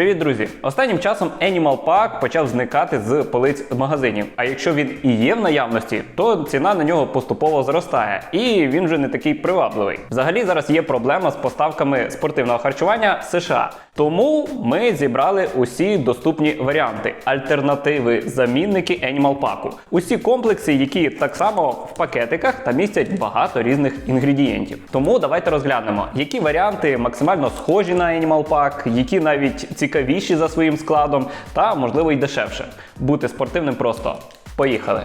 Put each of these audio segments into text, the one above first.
Привіт, друзі! Останнім часом Animal Pack почав зникати з полиць магазинів. А якщо він і є в наявності, то ціна на нього поступово зростає, і він вже не такий привабливий. Взагалі зараз є проблема з поставками спортивного харчування США. Тому ми зібрали усі доступні варіанти, альтернативи, замінники Animal Pack. Усі комплекси, які так само в пакетиках та містять багато різних інгредієнтів. Тому давайте розглянемо, які варіанти максимально схожі на Animal Pack, які навіть цікавіші за своїм складом, та можливо й дешевше. Бути спортивним просто. Поїхали!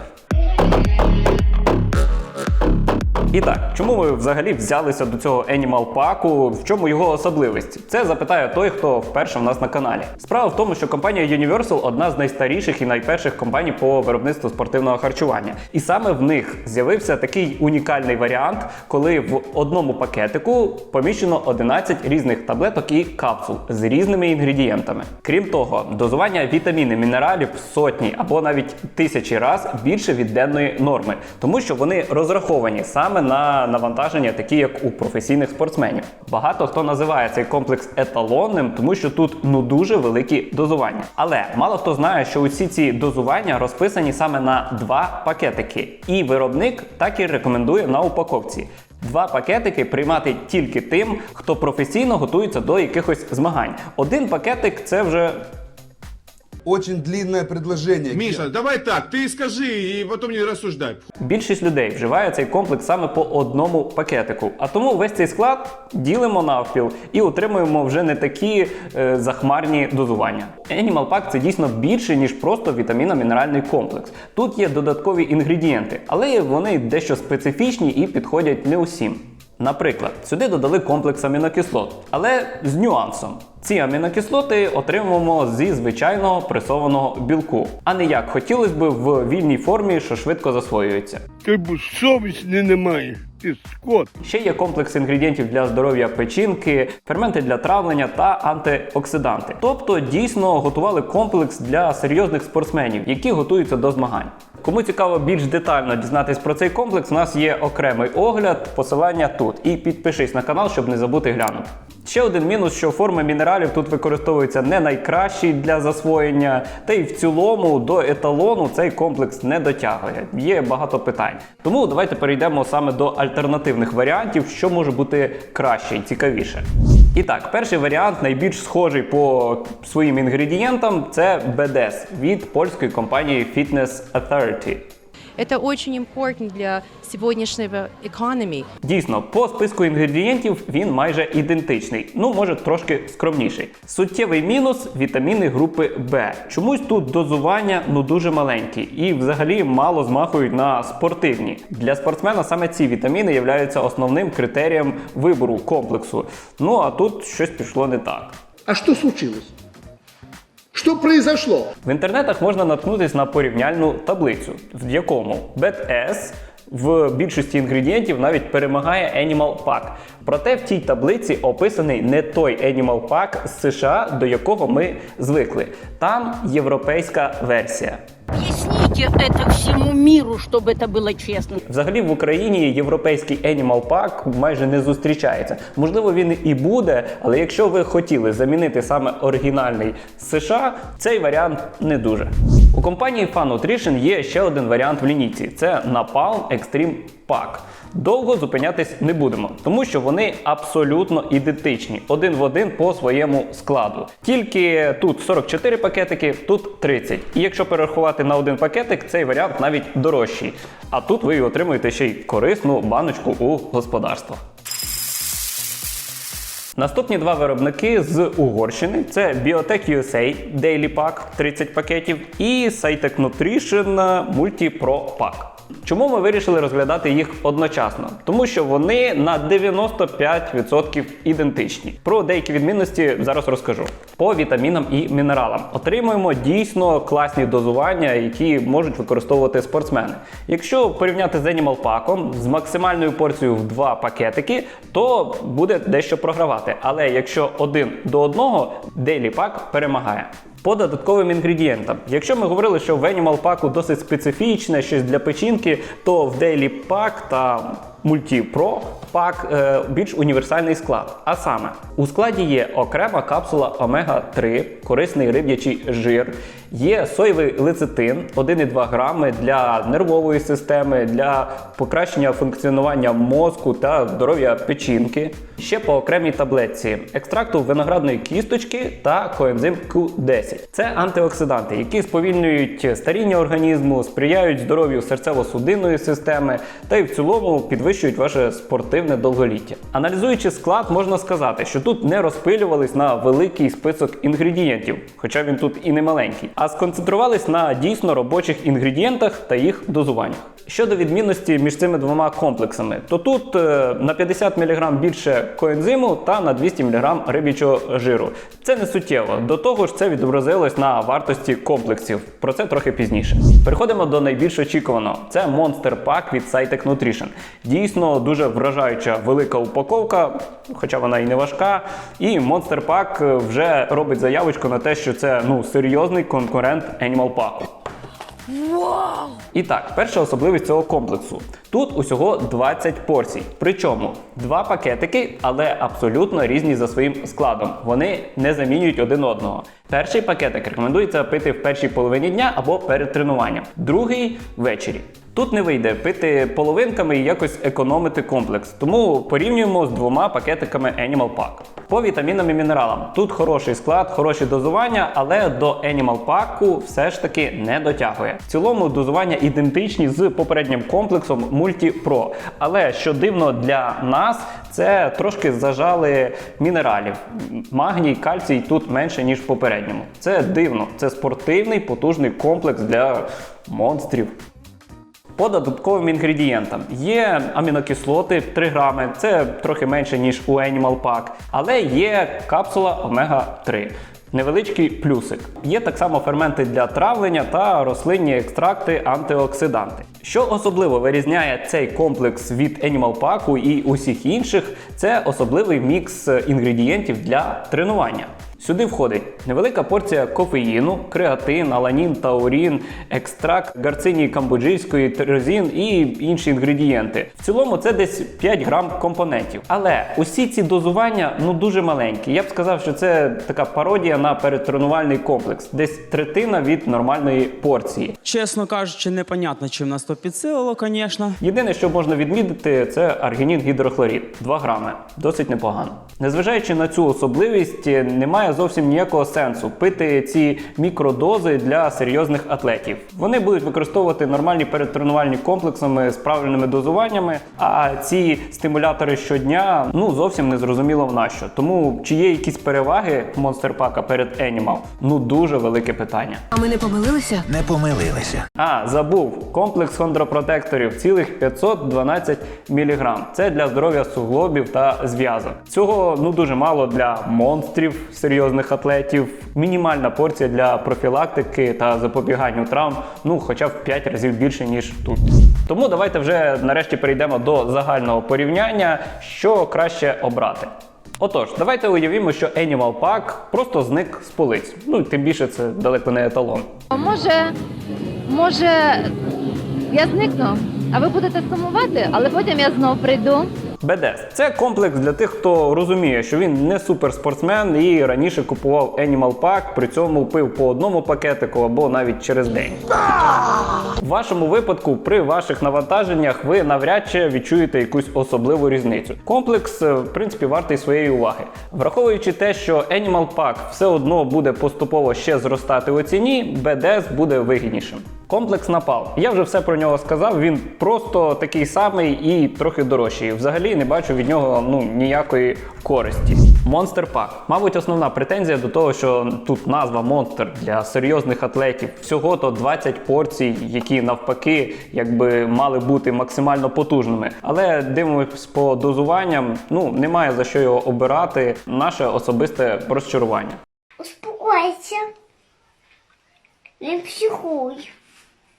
І так, чому ми взагалі взялися до цього Animal Pack? В чому його особливість? Це запитає той, хто вперше в нас на каналі. Справа в тому, що компанія Universal одна з найстаріших і найперших компаній по виробництву спортивного харчування. І саме в них з'явився такий унікальний варіант, коли в одному пакетику поміщено 11 різних таблеток і капсул з різними інгредієнтами. Крім того, дозування вітамінів, мінералів сотні або навіть тисячі раз більше від денної норми, тому що вони розраховані саме на навантаження, такі як у професійних спортсменів. Багато хто називає цей комплекс еталонним, тому що тут ну дуже великі дозування. Але мало хто знає, що усі ці дозування розписані саме на два пакетики, і виробник так і рекомендує на упаковці. Два пакетики приймати тільки тим, хто професійно готується до якихось змагань. Один пакетик це вже Очень длинное предложение. Миша, давай так, ты скажи и потом не рассуждай. Більшість людей вживає цей комплекс саме по одному пакетику. А тому весь цей склад ділимо навпіл і отримуємо вже не такі е, захмарні дозування. Animal Pack це дійсно більше, ніж просто вітамінно-мінеральний комплекс. Тут є додаткові інгредієнти, але вони дещо специфічні і підходять не усім. Наприклад, сюди додали комплекс амінокислот, але з нюансом. Ці амінокислоти отримуємо зі звичайного пресованого білку, а не як хотілося б в вільній формі, що швидко засвоюється. Ти б совісті не ти скот. Ще є комплекс інгредієнтів для здоров'я печінки, ферменти для травлення та антиоксиданти. Тобто дійсно готували комплекс для серйозних спортсменів, які готуються до змагань. Кому цікаво більш детально дізнатись про цей комплекс, у нас є окремий огляд, посилання тут. І підпишись на канал, щоб не забути глянути. Ще один мінус, що форми мінералів тут використовуються не найкращі для засвоєння, та й в цілому до еталону цей комплекс не дотягує. Є багато питань. Тому давайте перейдемо саме до альтернативних варіантів, що може бути краще і цікавіше. І так, перший варіант, найбільш схожий по своїм інгредієнтам, це BDS від польської компанії Fitness Authority. Это очень important для сегодняшнего экономии. Дійсно, по списку інгредієнтів він майже ідентичний, ну може трошки скромніший. Суттєвий мінус вітаміни групи Б. Чомусь тут дозування ну дуже маленькі і взагалі мало змахують на спортивні. Для спортсмена саме ці вітаміни являються основним критерієм вибору комплексу. Ну а тут щось пішло не так. А что случилось? Что произошло? В інтернетах можна наткнутись на порівняльну таблицю, в якому BetS в більшості інгредієнтів навіть перемагає Animal Pack. Проте в тій таблиці описаний не той Animal Pack з США, до якого ми звикли. Там європейська версія Объясните это всему миру, чтобы это было честно. Взагалі в Україні європейський Animal Pack майже не зустрічається. Можливо, він і буде, але якщо ви хотіли замінити саме оригінальний з США, цей варіант не дуже. У компанії Fun Nutrition є ще один варіант в лінійці: це Napalm Extreme Pack. Довго зупинятись не будемо, тому що вони абсолютно ідентичні, один в один по своєму складу. Тільки тут 44 пакетики, тут 30. І якщо перерахувати на один пакетик, цей варіант навіть дорожчий. А тут ви отримуєте ще й корисну баночку у господарство. Наступні два виробники з Угорщини це Biotech USA Daily Pack 30 пакетів і Cytec Nutrition Multi Pro Pack. Чому ми вирішили розглядати їх одночасно? Тому що вони на 95% ідентичні. Про деякі відмінності зараз розкажу. По вітамінам і мінералам отримуємо дійсно класні дозування, які можуть використовувати спортсмени. Якщо порівняти з Animal Pack з максимальною порцією в два пакетики, то буде дещо програвати. Але якщо один до одного, Daily Pack перемагає. По додатковим інгредієнтам. Якщо ми говорили, що в Animal Pack досить специфічне щось для печінки, то в Daily Pack та Multi Pro пак е, більш універсальний склад. А саме, у складі є окрема капсула омега 3, корисний риб'ячий жир, є соєвий лецитин 1,2 грами для нервової системи, для покращення функціонування мозку та здоров'я печінки. Ще по окремій таблетці екстракту виноградної кісточки та коензим Q10. Це антиоксиданти, які сповільнюють старіння організму, сприяють здоров'ю серцево-судинної системи та й в цілому підвищують ваше спортивне довголіття. Аналізуючи склад, можна сказати, що тут не розпилювались на великий список інгредієнтів, хоча він тут і не маленький, а сконцентрувались на дійсно робочих інгредієнтах та їх дозуваннях. Щодо відмінності між цими двома комплексами, то тут е, на 50 мг більше коензиму та на 200 мг риб'ячого жиру. Це не суттєво. До того ж, це відобразилось на вартості комплексів. Про це трохи пізніше. Переходимо до найбільш очікуваного. Це Monster Pack від Cytec Nutrition. Дійсно дуже вражаюча велика упаковка, хоча вона і не важка. І Monster Pack вже робить заявочку на те, що це ну серйозний конкурент Animal Pack. І так, перша особливість цього комплексу. Тут усього 20 порцій. Причому два пакетики, але абсолютно різні за своїм складом. Вони не замінюють один одного. Перший пакетик рекомендується пити в першій половині дня або перед тренуванням, другий ввечері. Тут не вийде пити половинками і якось економити комплекс, тому порівнюємо з двома пакетиками Animal Pack. По вітамінам і мінералам. Тут хороший склад, хороші дозування, але до Animal Pack все ж таки не дотягує. В цілому дозування ідентичні з попереднім комплексом Multi Pro. Але що дивно для нас, це трошки зажали мінералів. Магній, кальцій тут менше, ніж в попередньому. Це дивно. Це спортивний потужний комплекс для монстрів. По додатковим інгредієнтам є амінокислоти 3 грами, це трохи менше, ніж у Animal Pack, але є капсула омега 3. Невеличкий плюсик. Є так само ферменти для травлення та рослинні екстракти антиоксиданти. Що особливо вирізняє цей комплекс від Animal Pack і усіх інших, це особливий мікс інгредієнтів для тренування. Сюди входить невелика порція кофеїну, креатин, аланін, таурін, екстракт гарцинії камбоджійської, терозін і інші інгредієнти. В цілому це десь 5 грам компонентів. Але усі ці дозування ну дуже маленькі. Я б сказав, що це така пародія на передтренувальний комплекс, десь третина від нормальної порції. Чесно кажучи, непонятно, чим нас то підсилило, звісно. Єдине, що можна відмітити, це аргінін гідрохлорид 2 грами. Досить непогано. Незважаючи на цю особливість, немає зовсім ніякого сенсу пити ці мікродози для серйозних атлетів. Вони будуть використовувати нормальні передтренувальні комплексами з правильними дозуваннями. А ці стимулятори щодня ну зовсім не зрозуміло в нащо. Тому чи є якісь переваги Monster Pack перед Animal? Ну дуже велике питання. А ми не помилилися? Не помилилися. А, забув. Комплекс хондропротекторів цілих 512 мг. Це для здоров'я суглобів та зв'язок. Цього ну дуже мало для монстрів, серйозних атлетів. Мінімальна порція для профілактики та запобіганню травм, ну хоча в 5 разів більше, ніж тут. Тому давайте вже нарешті перейдемо до загального порівняння, що краще обрати. Отож, давайте уявімо, що Animal Pack просто зник з полиць. Ну тим більше це далеко не еталон. Може, може, я зникну, а ви будете сумувати, але потім я знов прийду. БДС це комплекс для тих, хто розуміє, що він не суперспортсмен і раніше купував Animal Pack, при цьому пив по одному пакетику або навіть через день. В вашому випадку, при ваших навантаженнях, ви навряд чи відчуєте якусь особливу різницю. Комплекс, е, в принципі, вартий своєї уваги. Враховуючи те, що Animal Pack все одно буде поступово ще зростати у ціні, BDS буде вигіднішим. Комплекс напал. Я вже все про нього сказав. Він просто такий самий і трохи дорожчий. Взагалі не бачу від нього ну ніякої користі. Monster Pack. Мабуть, основна претензія до того, що тут назва Monster для серйозних атлетів. Всього то 20 порцій, які навпаки якби мали бути максимально потужними. Але дивимось по дозуванням, ну немає за що його обирати. Наше особисте розчарування. Успокойся. Не психуй.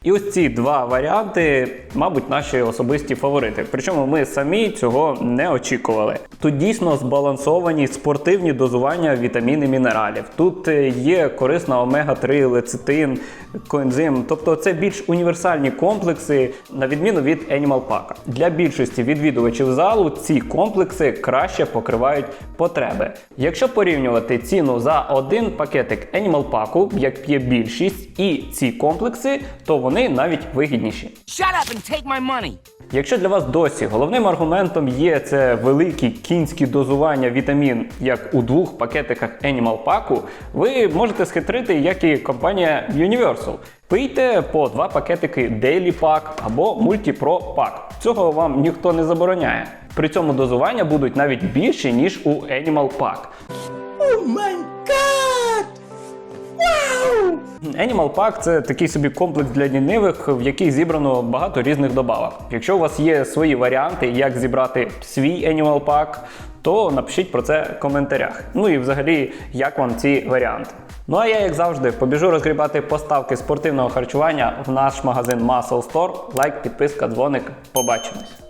І ось ці два варіанти, мабуть, наші особисті фаворити. Причому ми самі цього не очікували. Тут дійсно збалансовані спортивні дозування вітамін і мінералів. Тут е, є корисна омега-3, лецитин, коензим. Тобто це більш універсальні комплекси, на відміну від Animal Pack. Для більшості відвідувачів залу ці комплекси краще покривають потреби. Якщо порівнювати ціну за один пакетик Animal Pack, як п'є більшість, і ці комплекси, то вони навіть вигідніші. Shut up and take my money. Якщо для вас досі головним аргументом є це великі кінські дозування вітамін, як у двох пакетиках Animal Pack, ви можете схитрити, як і компанія Universal. Пийте по два пакетики Daily Pack або Multi Pro Pack. Цього вам ніхто не забороняє. При цьому дозування будуть навіть більші, ніж у Animal Pack. Animal Pack це такий собі комплекс для лінивих, в який зібрано багато різних добавок. Якщо у вас є свої варіанти, як зібрати свій Animal Pack, то напишіть про це в коментарях. Ну і взагалі, як вам ці варіанти. Ну а я, як завжди, побіжу розгрібати поставки спортивного харчування в наш магазин Muscle Store. Лайк, підписка, дзвоник. Побачимось.